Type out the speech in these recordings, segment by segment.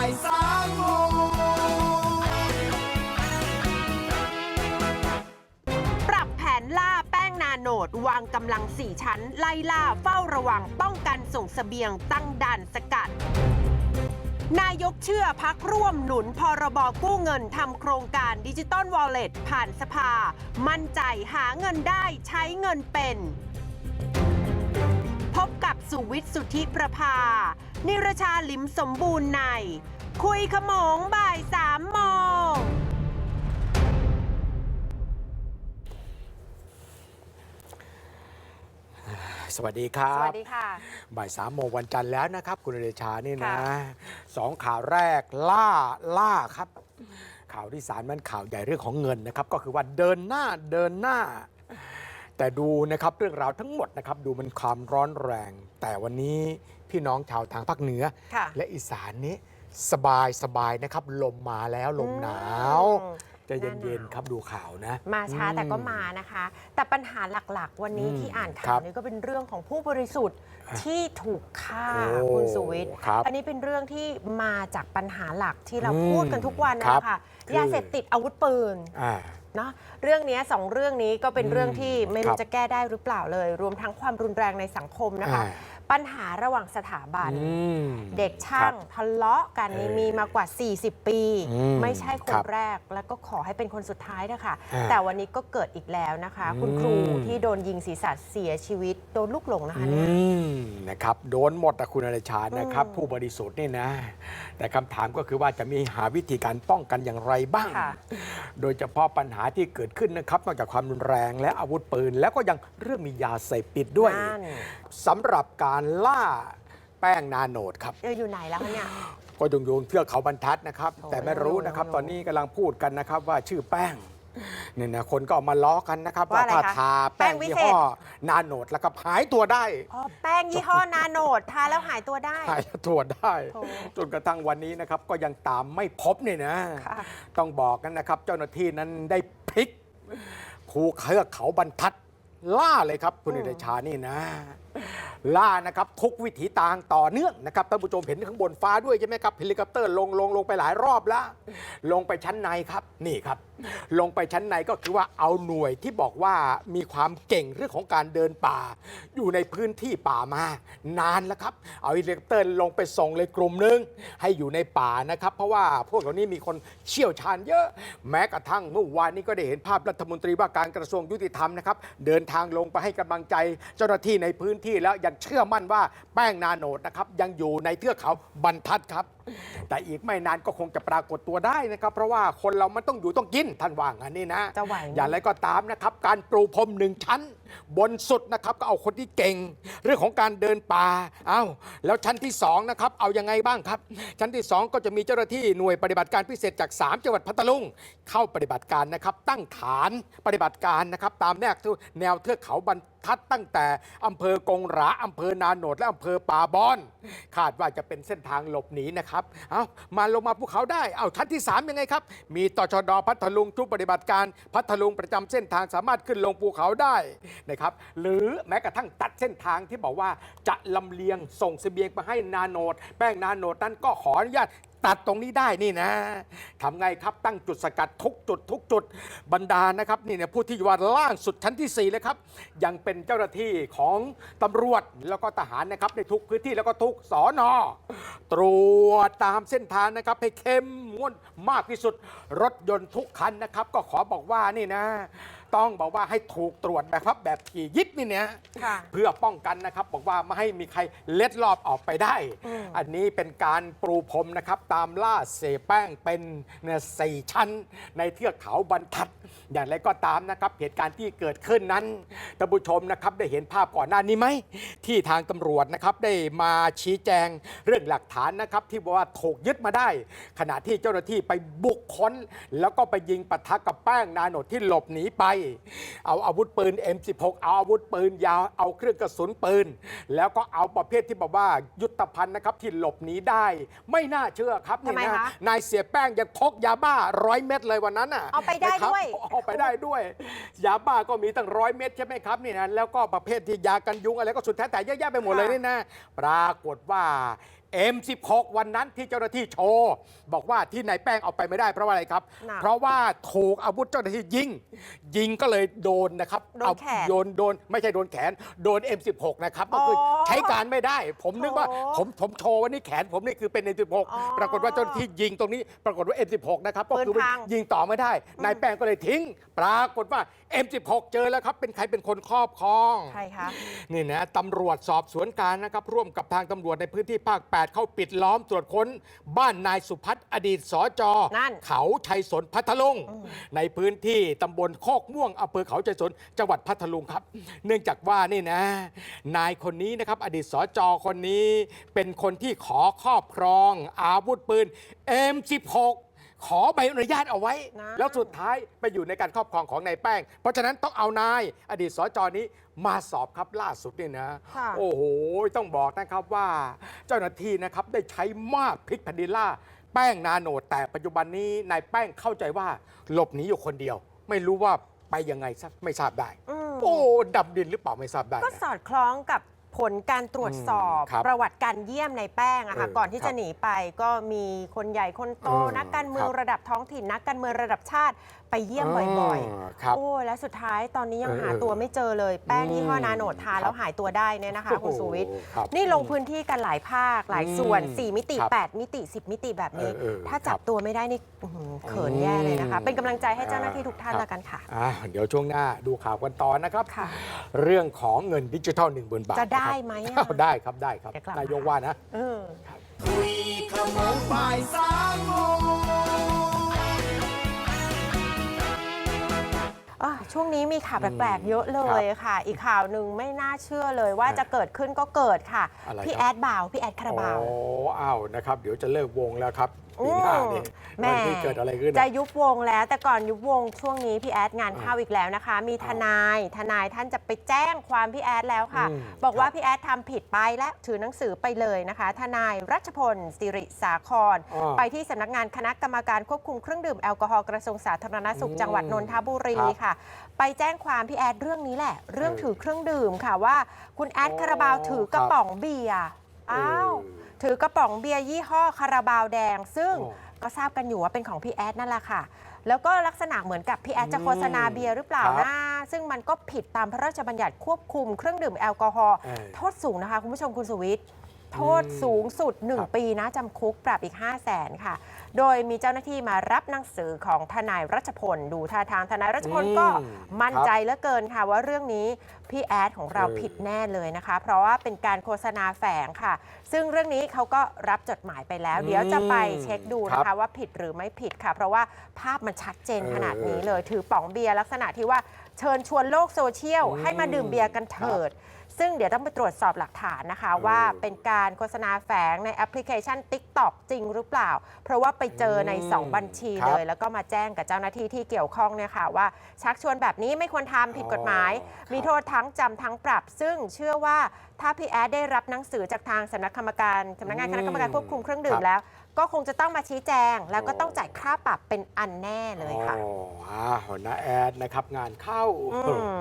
ายสามโมงปรับแผนล่าแป้งนาโนดวางกำลัง4ชั้น ไล่ล่าเฝ้าระวังป้องกันส่งเสบียงตั้งด่านสกัด นายกเชื่อพักร่วมหนุนพรบกู้เงินทำโครงการดิจิตอลวอลเล็ตผ่านสภา มั่นใจหาเงินได้ใช้เงินเป็น พบกับสุวิทย์สุทธิประภา นิรชาลิมสมบูรณ์ใน คุยขโมงบ่ายสามโมง สวัสดีครัสบวัสดีค่ะ บ่ายสามโมงวันจันทร์แล้วนะครับ คุณเดชานี่นะค่ะสองข่าวแรกล่าล่าครับ ข่าวที่สามนั้นข่าวใหญ่เรื่องของเงินนะครับ ก็คือว่าเดินหน้าเดินหน้า แต่ดูนะครับเรื่องราวทั้งหมดนะครับดูมันความร้อนแรง แต่วันนี้พี่น้องชาวทางภาคเหนือ ค่ะและอีสานนี้สบายสบายนะครับ ลมมาแล้วลมหนาว อืมใจะเย็นๆครับดูข่าวนะ มาช้าอืแต่ก็มานะคะ แต่ปัญหาหลักๆ วันนี้อืมที่อ่านครัข่าวบนี้ก็เป็นเรื่องของผู้บริสุทธิ์ที่ถูกฆ่าโอ้คุณสุวิทย์ครับอันนี้เป็นเรื่องที่มาจากปัญหาหลักที่เราอืมพูดกันทุกวันครันะบคะคือยาเสพติดอาวุธปืน อ่า เนาะเรื่องนี้สองเรื่องนี้ก็เป็นเรื่องที่ไม่ครู้รับจะแก้ได้หรือเปล่าเลย รวมทั้งความรุนแรงในสังคมนะคะอ่า ปัญหาระหว่างสถาบันอืมเด็กช่างทะเลาะกันนี่เออมีมากว่า 40 ปีอืมไม่ใช่คคนรับแรกแล้วก็ขอให้เป็นคนสุดท้ายนะคะอ่าแต่วันนี้ก็เกิดอีกแล้วนะคะ คุณอืมครูที่โดนยิงศีรษะเสียชีวิตโดนลูกหลงนะคะอืเนี่ยมนะครับโดนหมดอะคุณอรชานะครับอืมผู้บริสุทธิ์นี่นะ แต่คำถามก็คือว่าจะมีหาวิธีการป้องกันอย่างไรบ้างค่ะโดยเฉพาะปัญหาที่เกิดขึ้นนะครับ นอกจากความรุนแรงและอาวุธปืน แล้วก็ยังเรื่องมียาเสพติดด้วยนั่นสำหรับการล่าแป้งนาโนดครับ เอออยู่ไหนแล้วคะเนี่ย ก็ยงโยงเทือกเขาบรรทัดนะครับ โอ้แต่ไม่รู้นะครับโอ้ตอนนี้กำลังพูดกันนะครับว่าชื่อแป้งเนี่ยนะคนก็เอามาล้อกันนะครับ ว่าอะไรถ้าคะทาแป้แป้งงวิยี่เศษ ห้อนาโนดแล้วก็หายตัวได้ อ๋อแป้งยี่ห้อนาโนดทาแล้วหายตัวได้ หายตัวได้ โอ้จนกระทั่งวันนี้นะครับ ก็ยังตามไม่พบเนี่ยนะ ค่ะ ต้องบอกกันนะครับ เจ้าหน้าที่นั้นได้พลิกภูเขือกเขาบรรทัด ล่าเลยครับ คุณอิเดชานี่นะ ล่านะครับทุกวิถีทางต่อเนื่องนะครับท่านผู้ชมเห็นข้างบนฟ้าด้วยใช่ไหมครับเฮลิคอปเตอร์ลงลงลงไปหลายรอบแล้ว ลงไปชั้นในครับนี่ครับ ลงไปชั้นในก็คือว่าเอาหน่วยที่บอกว่ามีความเก่งเรื่องของการเดินป่า อยู่ในพื้นที่ป่ามานานแล้วครับ เอาเฮลิคอปเตอร์ลงไปส่งเลยกลุ่มหนึงให้อยู่ในป่านะครับ เพราะว่าพวกเหล่านี้มีคนเชี่ยวชาญเยอะ แม้กระทั่งเมื่อวานนี้ก็ได้เห็นภาพรัฐมนตรีว่าการกระทรวงยุติธรรมนะครับเดินทางลงไปให้กำลังใจเจ้าหน้าที่ในพื้นที่แล้วยังเชื่อมั่นว่าแป้งนาโนดนะครับยังอยู่ในเทือกเขาบรรทัดครับ แต่อีกไม่นานก็คงจะปรากฏตัวได้นะครับเพราะว่าคนเรามันต้องอยู่ต้องกินท่านว่างั้นนี่นะจะไหวไหม อย่างไรก็ตามนะครับ การปรูพรมหนึ่งชั้น บนสุดนะครับก็เอาคนที่เก่ง เรื่องของการเดินป่าเอา้าแล้วชั้นที่สองนะครับเอายังไงบ้างครับ ชั้นที่สองก็จะมีเจ้าหน้าที่หน่วยปฏิบัติการพิเศษจาก 3 จังหวัดพัทลุงเข้าปฏิบัติการนะครับ ตั้งฐานปฏิบัติการนะครับตามแนวแนวเทือกเขาบรรทัดตั้งแต่อำเภอกงหราอำเภอนาโนดและอำเภอป่าบอนคาดว่าจะเป็นเส้นทางหลบหนีนะครับ เอามาลงมาภูเขาได้ เอาชั้นที่ 3 ยังไงครับ มีตชดพัทลุงชุดปฏิบัติการ พัทลุงประจำเส้นทางสามารถขึ้นลงภูเขาได้นะครับ หรือแม้กระทั่งตัดเส้นทางที่บอกว่าจะลำเลียงส่งเสบียงไปให้นาโนด แป้งนาโนดนั้นก็ขออนุญาต ตัดตรงนี้ได้นี่นะทำไงครับตั้งจุดสกัดทุกจุดทุกจุดบรรดานะครับนี่เนี่ยผู้ที่อยู่ว่าล่างสุดชั้นที่ 4 เลยครับ ยังเป็นเจ้าหน้าที่ของตำรวจแล้วก็ทหารนะครับในทุกพื้นที่แล้วก็ทุกสอนอตรวจตามเส้นทางนะครับให้เข้มงวดมากที่สุดรถยนต์ทุกคันนะครับ ก็ขอบอกว่านี่นะ ต้องบอกว่าให้ถูกตรวจนะครับแบบถี่ยิบนี่เนี่ยค่ะ เพื่อป้องกันนะครับ บอกว่าไม่ให้มีใครเล็ดลอบออกไปได้ อืม อันนี้เป็นการปรูพรมนะครับ ตามล่าเสแป้งเป็นเนี่ยสี่ชั้น ในเทือกเขาบรรทัด อย่างไรก็ตามนะครับ เหตุการณ์ที่เกิดขึ้นนั้นท่านผู้ชมนะครับได้เห็นภาพก่อนหน้านี้ไหม ที่ทางตำรวจนะครับได้มาชี้แจงเรื่องหลักฐานนะครับ ที่บอกว่าถูกยึดมาได้ ขณะที่เจ้าหน้าที่ไปบุกค้น แล้วก็ไปยิงปะทะกับแป้งนาโนดที่หลบหนีไปเอาอาวุธปืน M16 เอาอาวุธปืนยาวเอาเครื่องกระสุนปืน แล้วก็เอาประเภทที่บอกว่ายุทธภัณฑ์นะครับที่หลบหนีได้ ไม่น่าเชื่อครับทำไมนี่นะคะ นายเสียแป้งยังพกยาบ้าร้อยเม็ดเลยวันนั้นน่ะเอาไปได้นะครับด้วย เอาไปได้ด้วย ยาบ้าก็มีตั้งร้อยเม็ดใช่ไหมครับนี่นะแล้วก็ประเภทที่ยากันยุงอะไรก็สุดแท้แต่เยอะแยะไปหมดเลยค่ะนี่นะปรากฏว่า M16 วันนั้นที่เจ้าหน้าที่โชว์บอกว่าที่นายแป้งเอาไปไม่ได้เพราะว่าอะไรครับ หนักเพราะว่าถูกอาวุธเจ้าหน้าที่ยิง ยิงก็เลยโดนนะครับโดนเอาแขนโดนโดนไม่ใช่โดนแขน โดน M16 นะครับก็คือออใช้การไม่ได้ ผมนึกว่าโอ้ผมผมโชว์ว่านี่แขนผมนี่คือเป็น M16 อ๋อปรากฏว่าเจ้าหน้าที่ยิงตรงนี้ปรากฏว่า M16 นะครับก็คือปืนพัง ยิงต่อไม่ได้นายแป้งก็เลยทิ้ง ปรากฏว่า M16 เจอแล้วครับเป็นใครเป็นคนครอบครอง ใครคะ นี่นะตำรวจสอบสวนกลารนะครับ ร่วมกับทางตำรวจในพื้นที่ภาค 8เข้าปิดล้อมตรวจค้น บ้านนายสุพัฒน์อดีตสจนั่นเขาชัยสนพัทลุง ในพื้นที่ตำบลโคกม่วงอำเภอเขาชัยสนจังหวัดพัทลุงครับ เนื่องจากว่านี่นะ นายคนนี้นะครับอดีตสจคนนี้ เป็นคนที่ขอครอบครอง อาวุธปืน M16 ขอใบอนุญาตเอาไว้ นะ แล้วสุดท้ายไปอยู่ในการครอบครองของนายแป้ง เพราะฉะนั้นต้องเอานายอดีตสจนี้มาสอบครับล่าสุดนี่นะ ค่ะ โอ้โห ต้องบอกนะครับว่า เจ้าหน้าที่นะครับได้ใช้มากพลิกแผ่นดินล่า แป้งนาโนดแต่ปัจจุบันนี้นายแป้งเข้าใจว่าหลบหนีอยู่คนเดียว ไม่รู้ว่าไปยังไงซะไม่ทราบได้ อืมโอ้ดำดินหรือเปล่าไม่ทราบได้ก็นะ สอดคล้องกับ ผลการตรวจสอบอืมครับประวัติการเยี่ยมในแป้งอะค่ะเออก่อนที่ครับจะหนีไปก็มีคนใหญ่คนโตเออนักการเมืองครับ ระดับท้องถิ่นนักการเมืองระดับชาติไปเยี่ยมบ่อยาครับ ๆ โอ้และสุดท้ายตอนนี้ยังเออหาตัวไม่เจอเลย แป้งอืมยี่ห้อนาโนดทานครับ แล้วหายตัวได้เนี่ยนะคะคุณสุวิทย์ โอ้โหครับ นี่ลงพื้นที่กันหลายภาคหลายส่วน อืม4 มิติ ครับ8 มิติ 10 มิติแบบนี้ เออเออถ้าจับครับตัวไม่ได้นี่อื้อหือเขินแย่เลยนะคะ อืมเป็นกำลังใจให้เจ้าหน้าที่ทุกท่านครับ ละกันค่ะ อ่าเดี๋ยวช่วงหน้าดูข่าวกันต่อนะครับ ค่ะ เรื่องของเงินดิจิทัล1 0,000บาทจะได้นครับไหมอะ อ้าวได้ครับได้ครับ เดี๋ยวกลับนายกมาว่านะ เออ คุยขโมงบ่ายสามโมง อะช่วงนี้มีข่าวแปลก ๆ เยอะเลยค่ะ อีกข่าวหนึ่งไม่น่าเชื่อเลยว่าอะจะเกิดขึ้นก็เกิดค่ะ อะไรพี่ครับ แอดบาว พี่แอดคาราบาวโอ้อ้าวนะครับ เดี๋ยวจะเลิกวงแล้วครับ ปีหน้าเนี่ยแหม่วันที่เกิดอะไรขึ้นจะอะยุบวงแล้ว แต่ก่อนยุบวงช่วงนี้พี่แอดงานเข้าอีกแล้วนะคะ มีทนายทนายท่านจะไปแจ้งความพี่แอดแล้วค่ะ อืมบอกว่าครับพี่แอดทำผิดไปและถือหนังสือไปเลยนะคะ ทนายรัชพลสิริสาคร อ่าไปที่สำนักงานคณะกรรมการควบคุมเครื่องดื่มแอลกอฮอล์กระทรวงสาธารณสุขอืมจังหวัดนนทบุรีครับ ค่ะ ไปแจ้งความพี่แอดเรื่องนี้แหละ เรื่องเออถือเครื่องดื่มค่ะว่า คุณแอดอ๋อคาราบาวถือกระป๋องเบียร์อ้าว เออ ถือกระป๋องเบียร์ยี่ห้อคาราบาวแดง ซึ่งอ๋อก็ทราบกันอยู่ว่าเป็นของพี่แอดนั่นแหละค่ะ แล้วก็ลักษณะเหมือนกับพี่แอดจะโฆษณาเบียร์หรือเปล่าครับนะซึ่งมันก็ผิดตามพระราชบัญญัติควบคุมเครื่องดื่มแอลกอฮอล์เออ โทษสูงนะคะ คุณผู้ชมคุณสุวิทย์ โทษสูงสุดครับ1ปีนะจำคุกปรับอีก 5 0 0แสนค่ะ โดยมีเจ้าหน้าที่มารับหนังสือของทนายรัชพล ดูท่าทางทนายรัชพลก็อืมมั่นใจเหลือเกินค่ะ ว่าเรื่องนี้พี่แอดของเราเออผิดแน่เลยนะคะ เพราะว่าเป็นการโฆษณาแฝงค่ะ ซึ่งเรื่องนี้เขาก็รับจดหมายไปแล้วอืมเดี๋ยวจะไปเช็คดูนะครัคะบว่าผิดหรือไม่ผิดค่ะ เพราะว่าภาพมันชัดเจนเออขนาดนี้เลย ถือป๋องเบียร์ลักษณะที่ว่าเชิญชวนโลกโซเชียลอืมให้มาดื่มเบียร์กันเถิด ซึ่งเดี๋ยวต้องไปตรวจสอบหลักฐานนะคะเออว่าเป็นการโฆษณาแฝงในแอปพลิเคชัน TikTok จริงหรือเปล่า เพราะว่าไปเจอในอืม2บัญชีครับ เลย แล้วก็มาแจ้งกับเจ้าหน้าที่ที่เกี่ยวข้องเนี่ยค่ะว่าชักชวนแบบนี้ไม่ควรทำผิดกฎหมายอ๋อครับมีโทษทั้งจำทั้งปรับ ซึ่งเชื่อว่าถ้าพี่แอดได้รับหนังสือจากทางสำนักกรรมการสำนักงานคณะกรรมการควบคุมเครื่องดื่คมรับแล้ว ก็คงจะต้องมาชี้แจง แล้วก็อ๋อต้องจ่ายค่าปรับเป็นอันแน่เลยค่ะ อ๋ออ้าวนะแอดนะครับงานเข้าอืม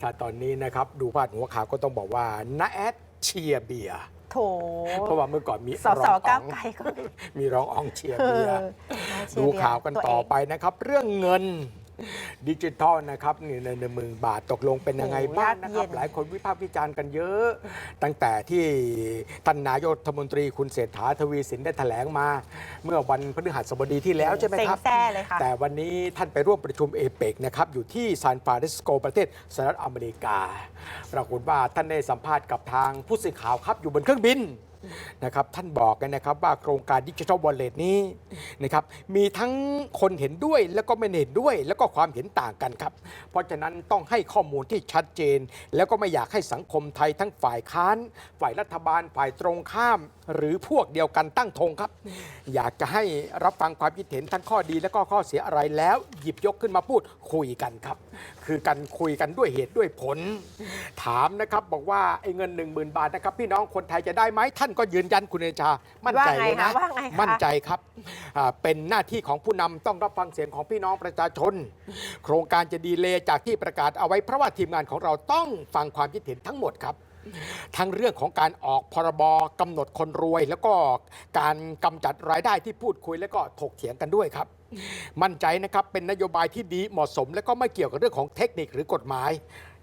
ถ้าตอนนี้นะครับดูพาดหัวข่าวก็ต้องบอกว่าน้าแอดเชียร์เบียร์โถเพราะว่าเมื่อก่อนมีสสรองอ๋ก้าอวงไกลก็มีรองอองเชียร์เอเบียอร์เชียดูร์เบียร์ข่าวกันตัวต่อเงไปนะครับ เรื่องเงิน ดิจิทัลนะครับนี่ในหนึ่งหมื่นบาทตกลงเป็นยังไงโอ้บ้างยากนะคเย็รับนหลายคนวิพากษ์วิจารณ์กันเยอะ ตั้งแต่ที่ท่านนายกรัฐมนตรีคุณเศรษฐาทวีสินได้แถลงมา เมื่อวันพฤหัสบดีที่แล้วใช่ไหมเซ็งครับแซ่เลยค่ะ แต่วันนี้ท่านไปร่วมประชุมเอเปกนะครับ อยู่ที่ซานฟรานซิสโกประเทศสหรัฐอเมริกา ปรากฏว่าท่านได้สัมภาษณ์กับทางผู้สื่อข่าวครับอยู่บนเครื่องบิน นะครับท่านบอกกันนะครับว่าโครงการดิจิทัลวอลเล็ตนี้นะครับมีทั้งคนเห็นด้วยแล้วก็ไม่เห็นด้วย แล้วก็ความเห็นต่างกันครับ เพราะฉะนั้นต้องให้ข้อมูลที่ชัดเจน แล้วก็ไม่อยากให้สังคมไทยทั้งฝ่ายค้าน ฝ่ายรัฐบาลฝ่ายตรงข้าม หรือพวกเดียวกันตั้งธงครับ อยากจะให้รับฟังความคิดเห็นทั้งข้อดีและก็ข้อเสียอะไรแล้ว หยิบยกขึ้นมาพูดคุยกันครับ คือการคุยกันด้วยเหตุด้วยผล ถามนะครับบอกว่าไอ้เงิน 1 0,000 บาทนะครับ พี่น้องคนไทยจะได้ไหมท่านก็ยืนยันคุณเดชา มั่นใจเลยนะว่าไงคะว่าไงคะ มั่นใจครับอ่าเป็นหน้าที่ของผู้นำต้องรับฟังเสียงของพี่น้องประชาชน โครงการจะดีเลย์จากที่ประกาศเอาไว้เพราะว่าทีมงานของเราต้องฟังความคิดเห็นทั้งหมดครับ ทั้งเรื่องของการออกพรบกำหนดคนรวย แล้วก็การกำจัดรายได้ที่พูดคุยแล้วก็ถกเถียงกันด้วยครับ มั่นใจนะครับเป็นนโยบายที่ดีเหมาะสม และก็ไม่เกี่ยวกับเรื่องของเทคนิคหรือกฎหมาย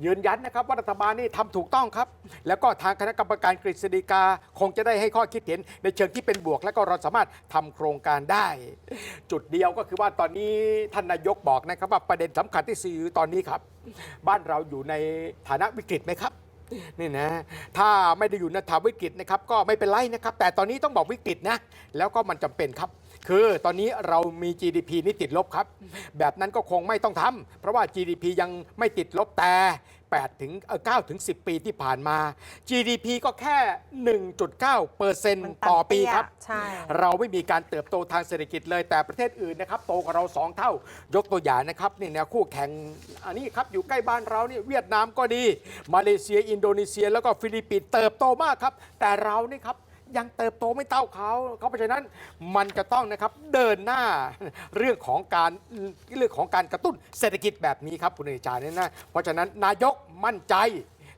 ยืนยันนะครับว่ารัฐบาลนี่ทำถูกต้องครับ แล้วก็ทางคณะกรรมการกฤษฎีกา คงจะได้ให้ข้อคิดเห็นในเชิงที่เป็นบวก และก็เราสามารถทำโครงการได้ จุดเดียวก็คือว่าตอนนี้ท่านนายกบอกนะครับว่าประเด็นสำคัญที่สี่อตอนนี้ครับ บ้านเราอยู่ในฐานะวิกฤตไหมครับ นี่นะ ถ้าไม่ได้อยู่ในฐานะวิกฤตนะครับ ก็ไม่เป็นไรนะครับ แต่ตอนนี้ต้องบอกวิกฤตนะ แล้วก็มันจำเป็นครับ คือตอนนี้เรามี GDP นี่ติดลบครับ แบบนั้นก็คงไม่ต้องทำเพราะว่า GDP ยังไม่ติดลบแต่8ถึงเอ่อ9ถึง 10 ปีที่ผ่านมา GDP ก็แค่ 1.9เปอร์เซ็นต์มันต่อต่ำปีเตี้ยครับใช่เราไม่มีการเติบโตทางเศรษฐกิจเลย แต่ประเทศอื่นนะครับ โตกว่าเราสองเท่า ยกตัวอย่างนะครับนี่นะคู่แข่ง อันนี้ครับ อยู่ใกล้บ้านเราเนี่ยเวียดนามก็ดี มาเลเซีย อินโดนีเซีย แล้วก็ฟิลิปปินส์เติบโตมากครับ แต่เรานี่ครับ ยังเติบโตไม่เท่าเขาเขาเพราะฉะนั้นมันจะต้องนะครับเดินหน้าเรื่องของการเรื่องของการกระตุ้นเศรษฐกิจแบบนี้ครับคุณเอจาเนี่ยนะเพราะฉะนั้นนายกมั่นใจ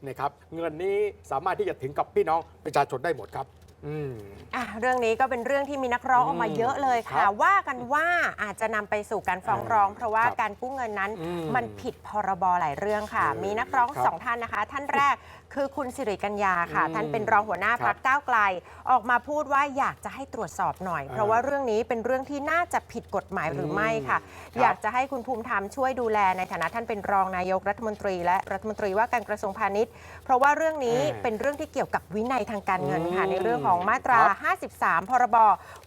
นะครับเงินนี้สามารถที่จะถึงกับพี่น้องประชาชนได้หมดครับ อืม อะเรื่องนี้ก็เป็นเรื่องที่มีนักร้องออกมาเยอะเลยคค่ะรับว่ากันว่าอาจจะนำไปสู่การฟ้องร้อง เพราะว่าครับการกู้เงินนั้นอืมมันผิดพรบหลายเรื่องค่ะเออมีนักร้องครับสองท่านนะคะ ท่านแรกคือคุณสิริกัญญาค่ะ อืมท่านเป็นรองหัวหน้าครับพักก้าวไกล ออกมาพูดว่าอยากจะให้ตรวจสอบหน่อย เพราะว่าเรื่องนี้เป็นเรื่องที่น่าจะผิดกฎหมายหรือไม่ค่ะ ครับอยากจะให้คุณภูมิธรรมช่วยดูแลในฐานะท่านเป็นรองนายกรัฐมนตรี และรัฐมนตรีว่าการกระทรวงพาณิชย์ เพราะว่าเรื่องนี้เออเป็นเรื่องที่เกี่ยวกับวินัยทางการเงินค่ะอืมในเรื่องของมาตราครับ53 พรบ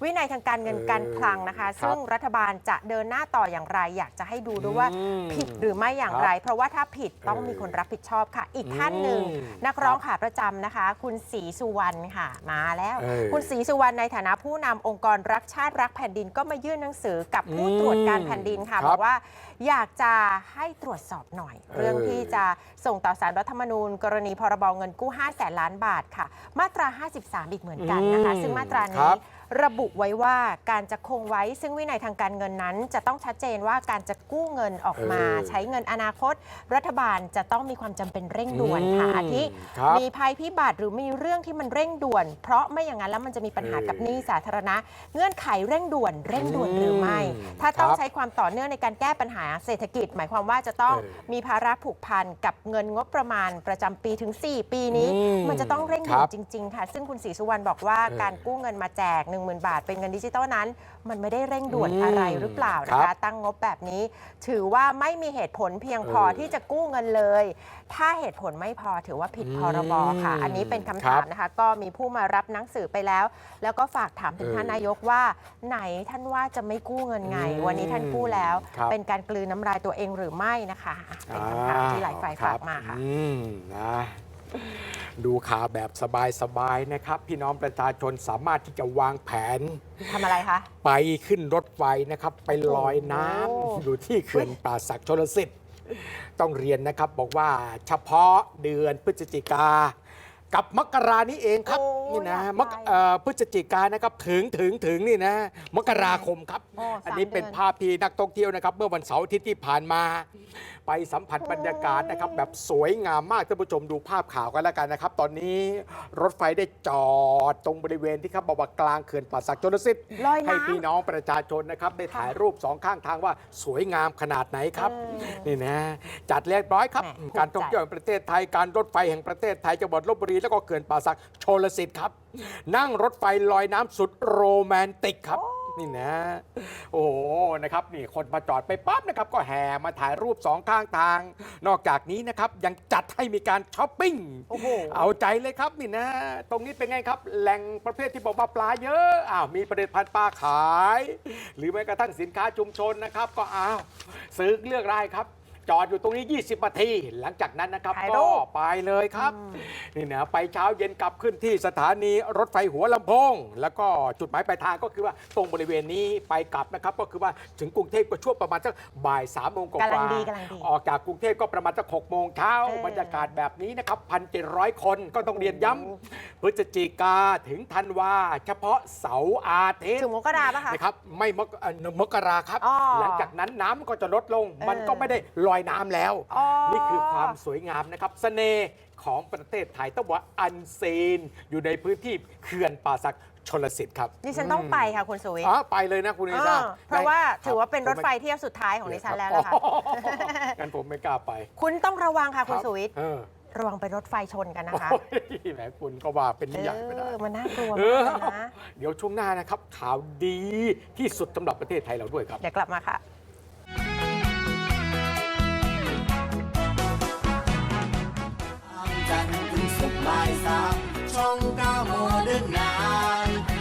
วินัยทางการเงินเออการคลังนะคะครับซึ่งรัฐบาลจะเดินหน้าต่ออย่างไร อยากจะให้ดูด้วยว่าอืมผิดหรือไม่อย่างไร เพราะว่าถ้าผิดต้องมีคนรับผิดชอบค่ะ อีกท่านหนึ่งอืมนักร้องครับขาประจำนะคะ คุณศรีสุวรรณค่ะมาแล้วเออคุณศรีสุวรรณในฐานะผู้นำองค์กรรักชาติรักแผ่นดินก็มายื่นหนังสือกับผู้อืมตรวจการแผ่นดินค่ะครับบอกว่า อยากจะให้ตรวจสอบหน่อย เรื่องเออที่จะส่งต่อสารรัฐธรรมนูญ กรณีพรบเงินกู้5แสนล้านบาทค่ะ มาตรา 53 อีกเหมือนกันนะคะอืมซึ่งมาตราคนี้ รับระบุไว้ว่าการจะคงไว้ซึ่งวินัยทางการเงินนั้น จะต้องชัดเจนว่าการจะกู้เงินออกมาเออใช้เงินอนาคต รัฐบาลจะต้องมีความจำเป็นเร่งด่วนค่ะอืมอาทิครับมีภัยพิบัติหรือมีเรื่องที่มันเร่งด่วน เพราะไม่อย่างนั้นแล้วมันจะมีปัญหากับเออหนี้สาธารณะ เงื่อนไขเร่งด่วน เร่งด่วนหรือไม่ อืมถ้าต้องครับ ใช้ความต่อเนื่องในการแก้ปัญหาเศรษฐกิจ หมายความว่าจะต้องเออมีภาระผูกพันกับเงินงบประมาณประจำปีถึง 4 ปีนี้ อืมมันจะต้องเร่งด่วนครับ จริง ๆ ค่ะ ซึ่งคุณศรีสุวรรณบอกว่าเออการกู้เงินมาแจก10,000 บาท เป็นเงินดิจิตอลนั้น มันไม่ได้เร่งด่วนอืมอะไรหรือเปล่านะครัคะบตั้งงบแบบนี้ ถือว่าไม่มีเหตุผลเพียงพอเออที่จะกู้เงินเลย ถ้าเหตุผลไม่พอถือว่าผิดพรบค่ะ อืมอันนี้เป็นคำครัถาบมนะคะ ก็มีผู้มารับหนังสือไปแล้ว แล้วก็ฝากถามถึงเออท่านนายกว่า ไหนท่านว่าจะไม่กู้เงินไง อืมวันนี้ท่านกู้แล้ว ครับ เป็นการกลืนน้ำลายตัวเองหรือไม่นะคะอะเป็นคำถามที่หลายฝ่ายฝากมาค่ะ อืมนะ ดูข่าวแบบสบายๆนะครับ พี่น้องประชาชนสามารถที่จะวางแผน ทำอะไรคะ ไปขึ้นรถไฟนะครับ ไปลอยน้โอ้ำอยู่ที่เขื่อนป่าศักดิ์ชลสิทธิ์ ต้องเรียนนะครับบอกว่าเฉพาะเดือนพฤศจิกา กับมกรานี้เองครับโอ้นี่นะอยากมกไปเอ่อพฤศจิกานะครับถึงถึงถึงนี่นะมกราคมครับ โอ้อันนี้สามเป็นเดือน ภาพที่นักท่องเที่ยวนะครับ เมื่อวันเสาร์อาทิตย์ที่ผ่านมา ไปสัมผัสบรรยากาศนะครับ แบบสวยงามมากท่านผู้ชมดูภาพข่าวกันแล้วกันนะครับ ตอนนี้รถไฟได้จอดตรงบริเวณที่ครับบอกว่ากลางเขื่อนป่าศักดิ์ชลสิทธิ์ลอยน้ำ ให้พี่น้องประชาชนนะครับ ได้ถ่ายรูปสองข้างทางว่าสวยงามขนาดไหนครับเออนี่นะจัดเรียบร้อยครับ แหม่ภูมิใจการท่องเที่ยวแห่งประเทศไทยการรถไฟแห่งประเทศไทยจังหวัดลบบุรีแล้วก็เขื่อนป่าศักดิ์ชลสิทธิ์ครับ นั่งรถไฟลอยน้ำสุดโรแมนติกครับนี่นะ โอ้โหนะครับนี่คนมาจอดไปปั๊บนะครับ ก็แห่มาถ่ายรูปสองข้างทาง นอกจากนี้นะครับ ยังจัดให้มีการช้อปปิ้งโอ้โหเอาใจเลยครับนี่นะ ตรงนี้เป็นไงครับ แหล่งประเภทที่บอกว่าปลาเยอะอ้าวมีประเด็นพันธุ์ปลาขาย หรือแม้กระทั่งสินค้าชุมชนนะครับ ก็อ้าวซื้อเลือกรายครับ จอดอยู่ตรงนี้ 20นาที หลังจากนั้นนะครับถ่ายรูก็ป ไปเลยครับ นี่นะไปเช้าเย็นกลับขึ้นที่สถานีรถไฟหัวลำโพง แล้วก็จุดหมายปลายทางก็คือว่าตรงบริเวณนี้ไปกลับนะครับ ก็คือว่าถึงกรุงเทพก็ช่วงประมาณสักบ่ายสามโมงกว่ากำลังว่าดีกำลังดี ออกจากกรุงเทพก็ประมาณสักหกโมงเช้าเออบรรยากาศแบบนี้นะครับพันเจ็ดร้อยคนก็ต้องเรียนย้ำพฤศจิกาถึงธันวาเฉพาะเสาร์อาทิตย์ถึงมกราปะคะ นะครับไม่มกเอ่อมกราครับ อ๋อหลังจากนั้นน้ำมันก็จะลดลงเออมันก็ไม่ได้ลอยน้ำแล้ว อ๋อ นี่คือความสวยงามนะครับเสน่ห์ของประเทศไทยต้องบอกว่าอันซีนอยู่ในพื้นที่เขื่อนป่าสักชนลสิทธิ์ครับดิฉันต้องไปค่ะคุณสุวิทย์อ๋อไปเลยนะคุณนิเอซ่าอเพราะว่าถือว่าเป็นรถไฟผมเที่ยวสุดท้ายของดิฉันแล้วไม่นะคะอ๋องั้นผมไม่กล้าไปคุณต้องระวังค่ะคุณรับสุวิทย์เออระวังไปรถไฟชนกันนะคะโอ้ยแหมคุณก็ว่าเป็นนิยายไม่ได้ เออมันน่ากลัวเอมาอกเลยนะ เดี๋ยวช่วงหน้านะครับ ข่าวดีที่สุดสำหรับประเทศไทยเราด้วยครับ เดี๋ยวกลับมาค่ะายสามช่องเก้าโมเดิร์นไน